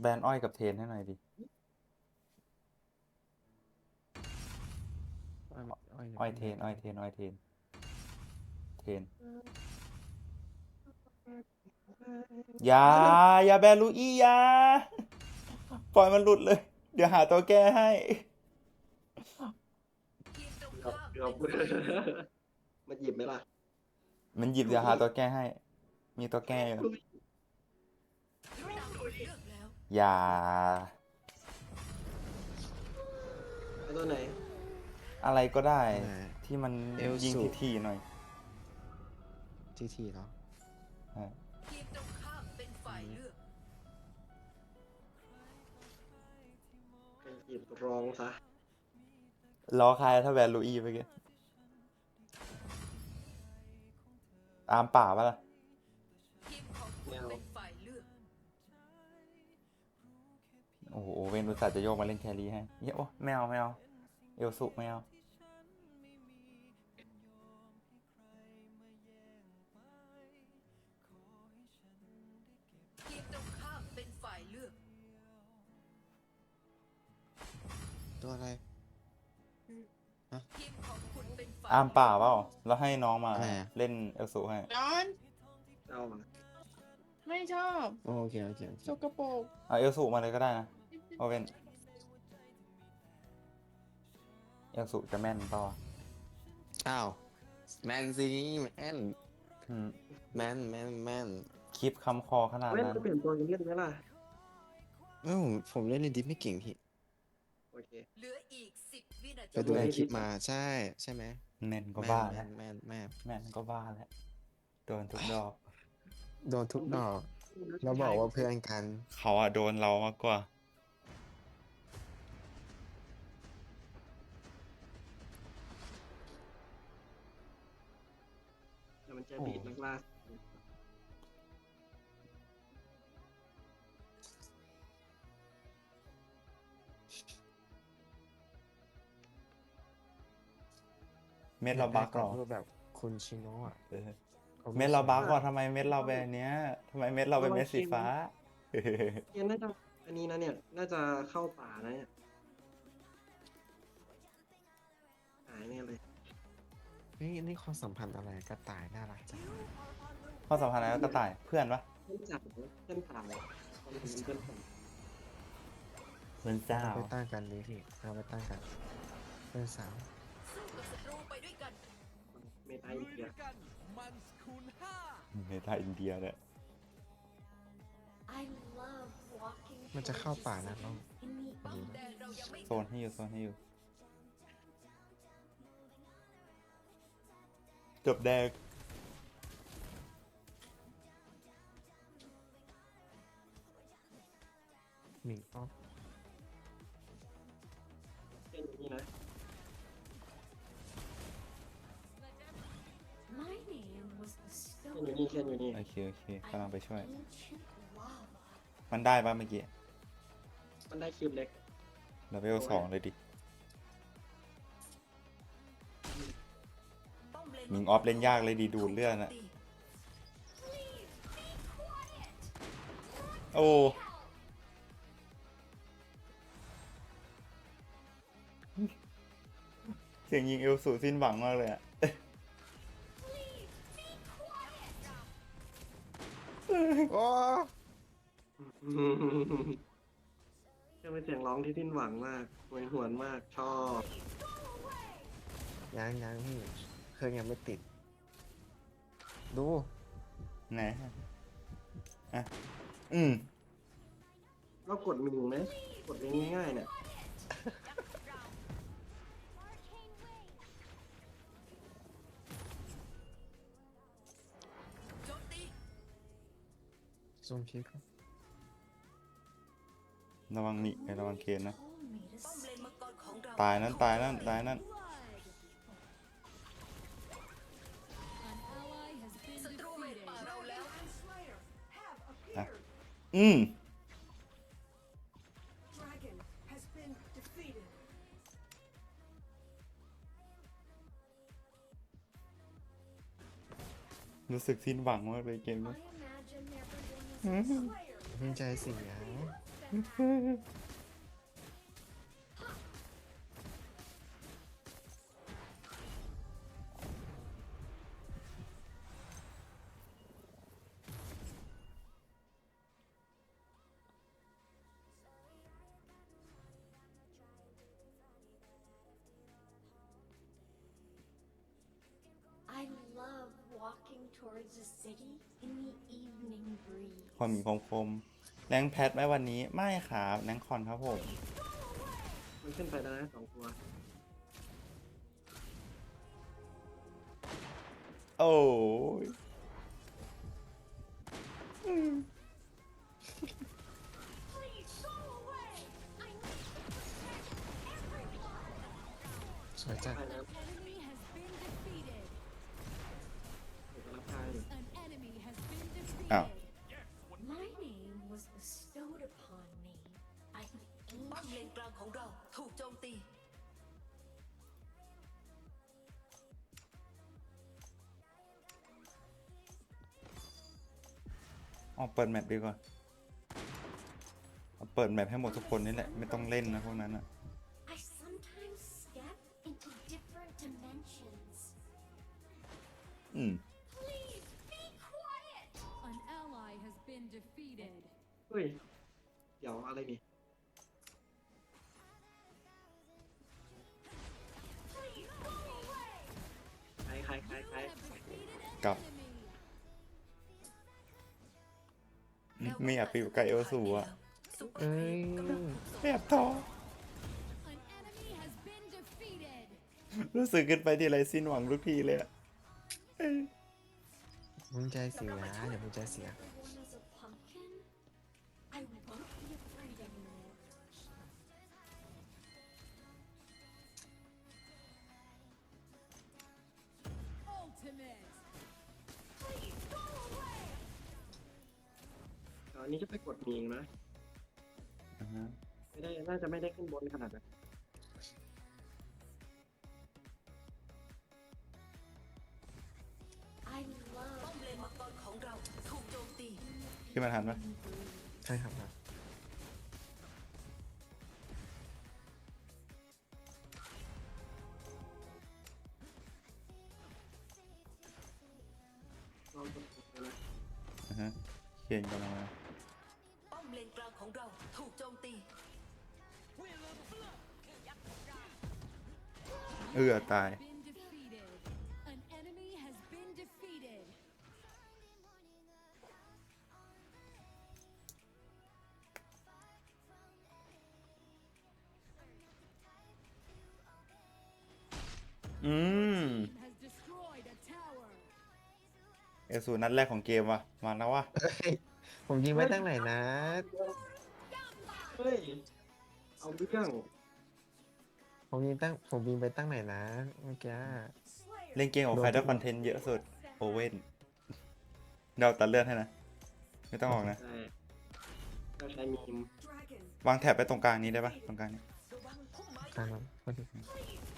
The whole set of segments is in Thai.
แบนอ้อยกับเทนให้หน่อยดิอ้อยอ้อยอ้อยเทน อ้อยเทน อ้อยเทน เทน อย่า อย่าแบนลูอี้อย่า ปล่อยมันหลุดเลย เดี๋ยวหาตัวแก้ให้ทีมตรงเกือบข้ามเกือบมันหยิบไหมล่ะ มันหยิบเดี๋ยวหาตัวแก้ให้ มีตัวแก้อยู่ ตามตัวเลือกแล้วอย่าแล้วตัวไหน อะไรก็ได้ ไหนที่มันเอลยิงสู ทีๆหน่อยทีทีเนาะอะทีมตรงข้ามเป็นฝ่ายเลือก ไปหยิบรองซะล้อใครถ้าแบนลูอี้ไปกี้อามป่าปะล่ะ อ้โหเวนอุตส่าห์จะโยกมาเล่นแครี่ให้เหี้ยโอ้ไม่เอาไม่เอาเอลสุไม่เอาทีมตรงข้ามเป็นฝ่ายเลือกตัวอะไรทีมของคุณเป็นฝ่ายอามป่าเปล่าแล้วให้น้องมาอะไรอะเล่นเอลสุให้นอนเอามาไม่ชอบ โอเคโอเคโอเคสกปรกเอาเอลสุมาเลยก็ได้นะ โอเวนเอลสุจะแม่นเปล่าอ้าว แมนซีแมนอืมแมนแมนแมนคลิปคำคอขนาดเล่นนั้น ก็เปลี่ยนตัวกันเล่นไหมล่ะ เอ้าผมเล่นในดิฟไม่เก่งพี่โอเค เหลืออีกสิบวินาทีไปดูในคลิปมาใช่ใช่ไหมแม่นก็แม่นบ้าแม่แล้วนแม่นแม่นแม่นก็บ้าแล้วโดนทุกดอก โดนทุกดอกแล้วบอกว่าเพื่อนกัน เขาอะโดนเรามากกว่า มันจะบีดนักล่าสุดเม็ดเราบักหรอพูดแบบคุณชิโนะอะเออขพูดเม็ดเราบักว่ะทำไมเม็ดเราเป็นอันเนี้ยทำไมเม็ดเราเป็นเม็ดสีฟ้าเกมน่าจะอันนี้นะเนี่ย น่าจะเข้าป่านะเนี่ยหายแน่เลย นี่นี่ความสัมพันธ์อะไรกระต่ายน่ารักจังข้อสัมพันธ์อะไรกับกระต่ายเพื่อนปะเส้นจับเส้นผ่าคนเป็นเส้นผ่าเพื่อนเจ้าเราไปตั้งกันนี้พี่เราไปตั้งกัน เพื่อนสาวสู้กับศัตรูไปด้วยกันเมตาอินเดียเมตาอินเดียเนี่ยมันจะเข้าป่านะน้องพอดีแต่เรายังไม่โซนให้อยู่โซนให้อยู่ จบแดงหมิงออฟเส้นอย่างนี้นะ My name was เส้น bestowed อยู่นี่เส้นอยู่นี่โอเค โอเคกำลังไปช่วย ancient lava. มันได้ปะเมื่อกี้มันได้คิวเล็ก เลเวลสองเลยดิ มเลนมิงออฟเล่นยากเลยดีดูดเลือดนะโอ้เสียงยิงเอลสูสิ้นหวังมากเลยอะโอ้จะเป็นเสียงร้องที่สิ้นหวังมากหวยหวนมากชอบยังยังพี่ เครื่องยังไม่ติด ดูไหนอะ อืมก็กดมิงไหมกดง่ายๆเนี่ยโจมตีซูมพีครับระวังนี่ไประวังเคนนะ Told me to ป้อมเลนมังกรของเราตายนั้นตายนั้นตายนั้น อืมรู้สึกสิ้นหวังมากเลยเกมนี้ I imagine everyone is a slayer เพิ่งใจเสีย spend I ความหมีคมคมๆแรงแพทไหมวันนี้ไม่ครับแรงคอนครับผมมันขึ้นไปแล้วนะสองตัว โอ้ย อ๋อเปิดแมปดีกว่าเอาเปิดแมปให้หมดทุกคนนี่แหละ ไม่ต้องเล่นนะพวกนั้นอะ I sometimes step into different dimensions. อืม Please be quiet. An ally has been defeated. เฮ้ย เดี๋ยวอะไรนี่ Please go away. ใครใครใครใคร Have defeated an กลับ enemy. ไม่อยากไปอยู่ใกล้เอลสูอะเอ้ยไม่อยากท้อ An enemy has been defeated. รู้สึกขึ้นไปที่ไรสิ้นหวังทุกทีเลยอะมึงใจเสียอย่ามึงใจเสีย อนนี้จะไปกดมีงนะ อ่าฮะไม่ได้ น่าจะไม่ได้ขึ้นบนขนาดนั้น I ป้อ love มเลนมังกรของเราถูกโจมตี ขึ้นมาทันปะใช่ครับครับลองกดปุ่มเลยนะอ่าฮะเขียนกันมา เออตาย Been defeated. An enemy has been defeated. อืม Has destroyed a tower. เอลสูนัดแรกของเกมว่ะ มาแล้วว่ะเอ้ยผมยิงไปตั้งไหนนะ เฮ้ย เอาเรื่อง ผมยิงตั้งผมยิงไปตั้งไหนนะเมื่อกี้เล่นเกมของใครได้คอนเทนต์เยอะสุดโอเว่นเดาตัดเลือดให้นะ ไม่ต้องออกนะ ใช่ก็ใช้มีมวางแถบไปตรงกลางนี้ได้ปะตรงกลางนี้กลางครับพอดีโ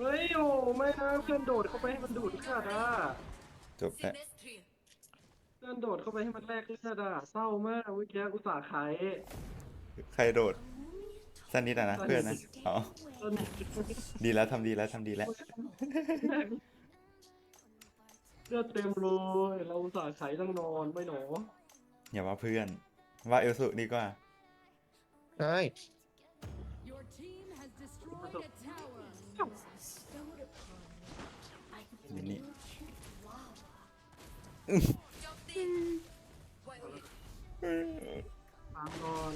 เฮ้ยโอ้ไม่นะเพื่อนโดดเข้าไปให้มันดูดเลือดอะจบซิแล้วเนสเทียเพื่อนโดดเข้าไปให้มันแลกเลือดอะเศร้ามากเมื่อกี้อุตส่าห์ขายใครโดดสันนิดอะนะเพื่อนนะอ๋อต้นดีแล้วทำดีแล้วทำดีแล้ว เลือดเต็มเลยเราอุตส่าห์ขายตั้งนอนไม่หนออย่าว่าเพื่อน ว่าเอลสุดีกว่าเฮ้ มตีไวโอเลตตามนอน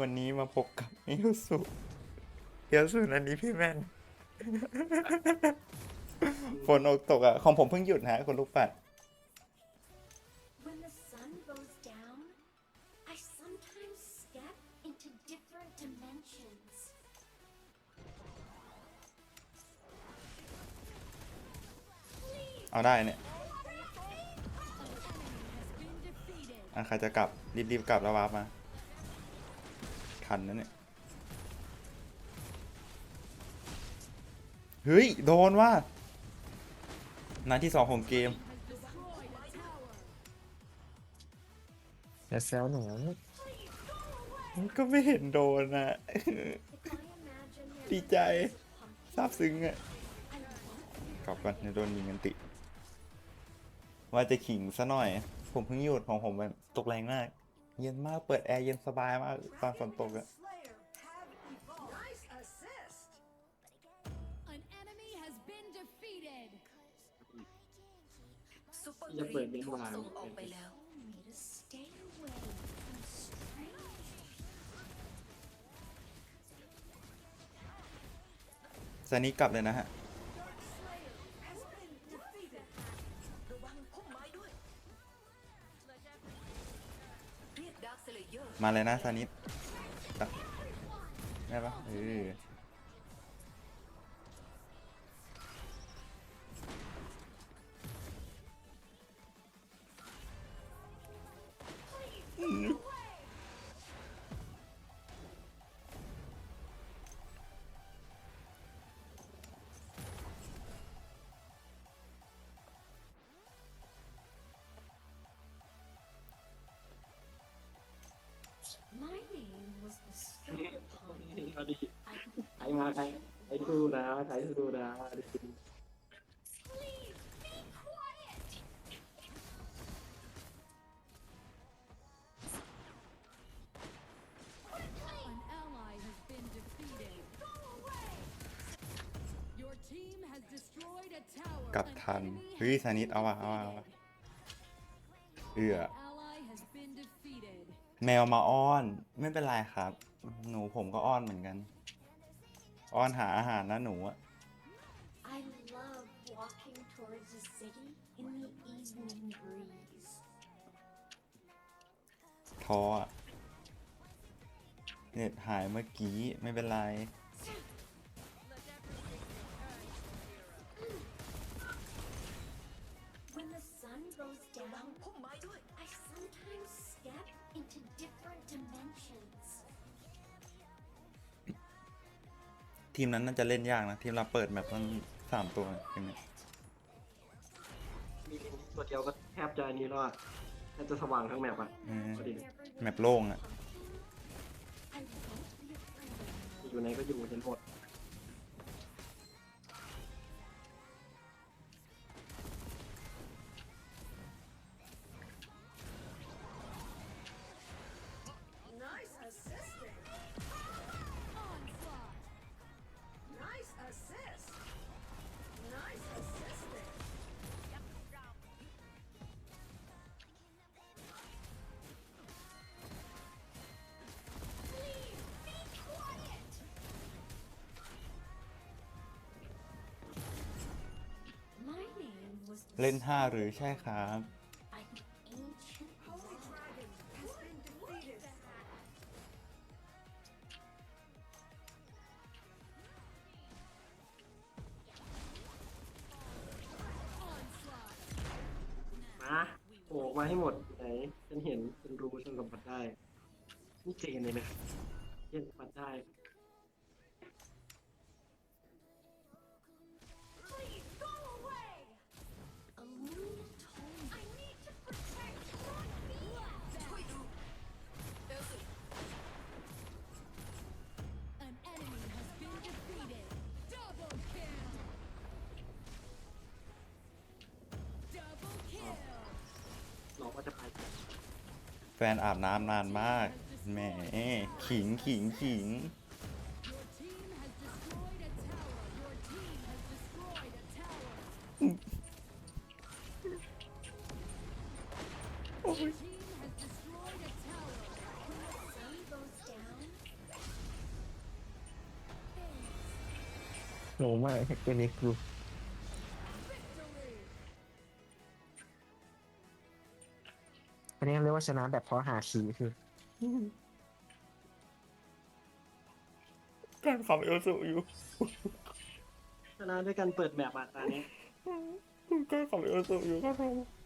วันนี้มาพบกับเอลสุเอลสุอันนี้พี่แมนฝนตกอะ ของผมเพิ่งหยุดฮะคนลูกปัด เอาได้เนี่ยอะใครจะกลับ รีบๆกลับแล้ววาร์ปมาทันนะเนี่ยเฮ้ย โดนว่านัดที่สองของเกมอย่าแซวหนูก็ไม่เห็นโดนนะ If I imagine there ดีใจ was a pumpkin, ซาบซึ้งอะ I love กลับก่อนเดี๋ยวโดนยิงกันติ ว่าจะขิงซะหน่อย ผมเพิ่งหยุดของผมมันตกแรงมาก เย็นมากเปิดแอร์เย็นสบายมากตอนฝนตกอะ Nice assist. An enemy has been defeated. ซุปเปอร์อย่าคเปิรีดมไม่ถูกวางส่งออกไปแล้ว me to stay away from strangers. ซานี้กลับเลยนะฮะระ มาเลยนะซานิดได้ปะเออ ใครใครสู้นะใครสู้นะกับทันเฮ้ยซนิดเอาวะเอาว่ะเอาว่อแมวมาอ้อน ไม่เป็นไรครับ หนูผมก็อ้อนเหมือนกัน อ้อนหาอาหารนะหนูอะ I love walking towards the city in the evening breeze. ท้ออะเน็ตหายเมื่อกี้ไม่เป็นไร ทีมนั้นน่าจะเล่นยากนะ ทีมเราเปิดแมปตั้งสามตัวเนี่ยทีมเนี้ยมีตัวเดียวก็แทบจะอันนี้แล้วอะแทบจะสว่างทั้งแมปอะเออพอดีแมปโล่งอะ I won't be afraid anymore. อยู่ไหนก็อยู่จนหมด เล่นห้าหรือใช่ครับ มาโอกมาให้หมดไหนฉันเห็นฉันรู้ฉันสัมผัสได้ นี่เจนเลยนะเจนสัมผัสได้ แฟนอาบน้ำนานมาก แหม ขิงขิงขิง โอ้ยโหมากเกมนี้คื นนี้เรียกว่าชนะแบบเพราะหาคีย์คือการขับเอลสูอยู่ชนะด้วยการเปิดแมปอะตอนนี้ผมก็ขับรถอยู่ก็ทำ